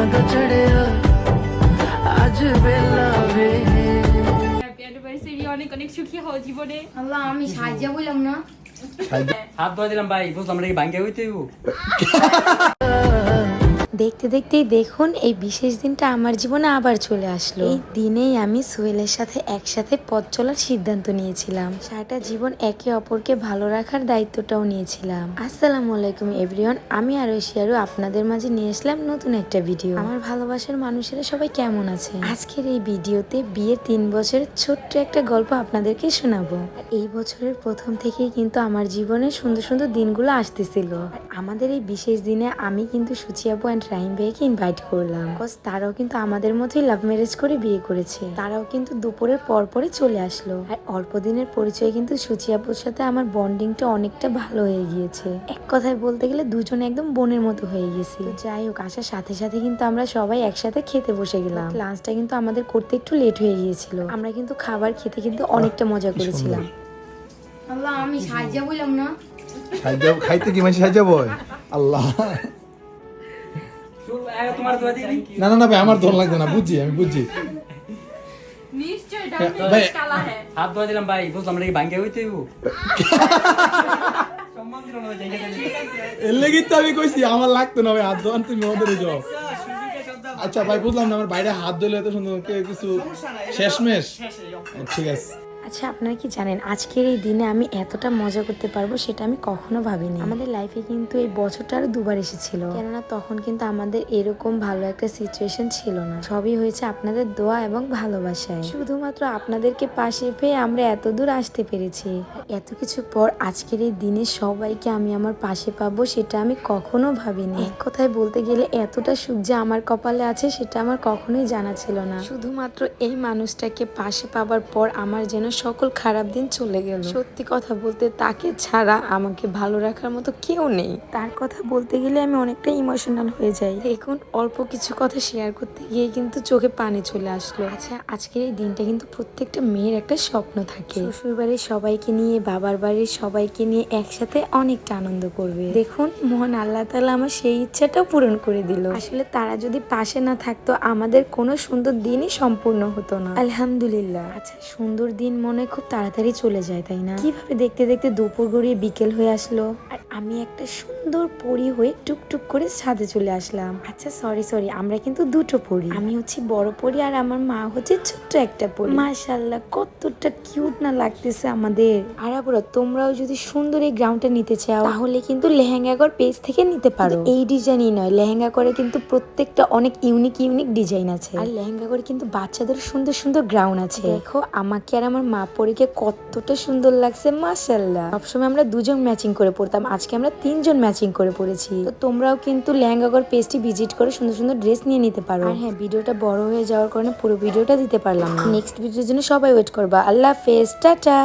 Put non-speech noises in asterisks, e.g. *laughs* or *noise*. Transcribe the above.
ਰੰਗ ਚੜਿਆ ਅੱਜ ਵੇਲਾ ਵੇ। অনেক অনেক সুখী হও জীবনে। আল্লাহ আমি সাহায্য বললাম না। হাত ধোয়া দিলাম ভাই বুঝলাম নাকি ভাঙ্গে হইতে *laughs* দেখতে দেখতেই দেখুন এই বিশেষ দিনটা আমার জীবনে আবার চলে আসলো। এই দিনেই আমি সোহেলের সাথে একসাথে পথ চলার সিদ্ধান্ত নিয়েছিলাম। সারাটা জীবন একে অপরকে ভালো রাখার দায়িত্বটাও নিয়েছিলাম। আসসালামু আলাইকুম এভরিওয়ান, আমি আর ঐশিয়ারু আপনাদের মাঝে নিয়ে আসলাম নতুন একটা ভিডিও। আমার ভালোবাসার মানুষেরা সবাই কেমন আছে? আজকের এই ভিডিওতে বিয়ের তিন বছরের ছোট্ট একটা গল্প আপনাদেরকে শোনাবো। এই বছরের প্রথম থেকেই কিন্তু আমার জীবনে সুন্দর সুন্দর দিনগুলো আসতেছিল। আমাদের এই বিশেষ দিনে আমি কিন্তু সুচিয়াপু অ্যান্ড রাহিম ভাইকে ইনভাইট করলাম। বিকজ তারাও কিন্তু আমাদের মতোই লাভ ম্যারেজ করে বিয়ে করেছে। তারাও কিন্তু দুপুরের পর পরে চলে আসলো। আর অল্প দিনের পরিচয়ে কিন্তু সুচিয়াপুর সাথে আমার বন্ডিংটা অনেকটা ভালো হয়ে গিয়েছে। এক কথায় বলতে গেলে দুজনে একদম বোনের মতো হয়ে গেছি। যাই হোক আসার সাথে সাথে কিন্তু আমরা সবাই একসাথে খেতে বসে গেলাম। লাঞ্চটা কিন্তু আমাদের করতে একটু লেট হয়ে গিয়েছিল। আমরা কিন্তু খাবার খেতে কিন্তু অনেকটা মজা করেছিলাম। আল্লাহ আমি সাহায্য বললাম না। সাহায্য খাইতে কি মানে সাহায্য বয় আল্লাহ। না না না ভাই আমার লাগবে না বুঝছি আমি বুঝছি। হ্যাঁ হাত ধরে দিলাম ভাই বুঝলাম নাকি ভাঙ্গে হইতে হইব? *laughs* সম্মান দিল না জায়গা এর তো আমি কইছি আমার লাগতো না ভাই হাত দোয়ান তুমি ওদের যাও। আচ্ছা ভাই বুঝলাম না আমার বাইরে হাত ধুলে এত সুন্দর কিছু শেষমেশ? ঠিক আছে। আচ্ছা আপনারা কি জানেন আজকের এই দিনে আমি এতটা মজা করতে পারব সেটা আমি কখনো ভাবিনি। আমাদের লাইফে কিন্তু এই বছরটা আরও দুবার এসেছিল। কেননা তখন কিন্তু আমাদের এরকম ভালো একটা সিচুয়েশন ছিল না। সবই হয়েছে আপনাদের দোয়া এবং ভালোবাসায়। শুধুমাত্র আপনাদেরকে পাশে পেয়ে আমরা এত দূর আসতে পেরেছি। এত কিছু পর আজকের এই দিনে সবাইকে আমি আমার পাশে পাবো সেটা আমি কখনো ভাবিনি। এক কথায় বলতে গেলে এতটা সুখ যে আমার কপালে আছে সেটা আমার কখনোই জানা ছিল না। শুধুমাত্র এই মানুষটাকে পাশে পাবার পর আমার যেন সকল খারাপ দিন চলে গেল। সত্যি কথা বলতে তাকে ছাড়া আমাকে ভালো রাখার মতো কেউ নেই। তার কথা বলতে গেলে আমি অনেকটা ইমোশনাল হয়ে যাই। দেখুন, অল্প কিছু কথা শেয়ার করতে গিয়ে কিন্তু চোখে পানি চলে আসলো। আচ্ছা আজকের এই দিনটা কিন্তু প্রত্যেকটা মেয়ের একটা স্বপ্ন থাকে। শ্বশুর সবাইকে নিয়ে, বাবার বাড়ির সবাইকে নিয়ে একসাথে অনেকটা আনন্দ করবে। দেখুন, মোহন আল্লাহ তালা আমার সেই ইচ্ছাটাও পূরণ করে দিল। আসলে তারা যদি পাশে না থাকতো, আমাদের কোনো সুন্দর দিনই সম্পূর্ণ হতো না। আলহামদুলিল্লাহ। আচ্ছা সুন্দর দিন মনে খুব তাড়াতাড়ি চলে যায়, তাই না? কীভাবে দেখতে দেখতে দুপুর গড়িয়ে বিকেল হয়ে আসলো? আর আমি একটা সুন্দর পরি হয়ে টুকটুক করে ছাদে চলে আসলাম। আচ্ছা সরি সরি আমরা কিন্তু দুটো পরি। আমি হচ্ছি বড় পরি আর আমার মা হচ্ছে ছোট্ট একটা পরি। মাশাল্লাহ কতটা কিউট না লাগতেছে আমাদের। আর আপুরা তোমরাও যদি সুন্দর এই গ্রাউন্ডটা নিতে চাও তাহলে কিন্তু লেহেঙ্গা লেহেঙ্গাগর পেজ থেকে নিতে পারো। এই ডিজাইনই নয় লেহেঙ্গা করে কিন্তু প্রত্যেকটা অনেক ইউনিক ইউনিক ডিজাইন আছে। আর লেহেঙ্গা করে কিন্তু বাচ্চাদের সুন্দর সুন্দর গ্রাউন্ড আছে। দেখো আমাকে আর আমার মা পরীকে কতটা সুন্দর লাগছে মাশাল্লাহ সবসময় আমরা দুজন ম্যাচিং করে পড়তাম। আজকে আমরা তিনজন ম্যাচিং করে পড়েছি। তো তোমরাও কিন্তু ল্যাঙ্গাগর পেজটি ভিজিট করে সুন্দর সুন্দর ড্রেস নিয়ে নিতে পারো। আর হ্যাঁ ভিডিওটা বড় হয়ে যাওয়ার কারণে পুরো ভিডিওটা দিতে পারলাম না। নেক্সট ভিডিওর জন্য সবাই ওয়েট করবা। আল্লাহ হাফেজ টাটা!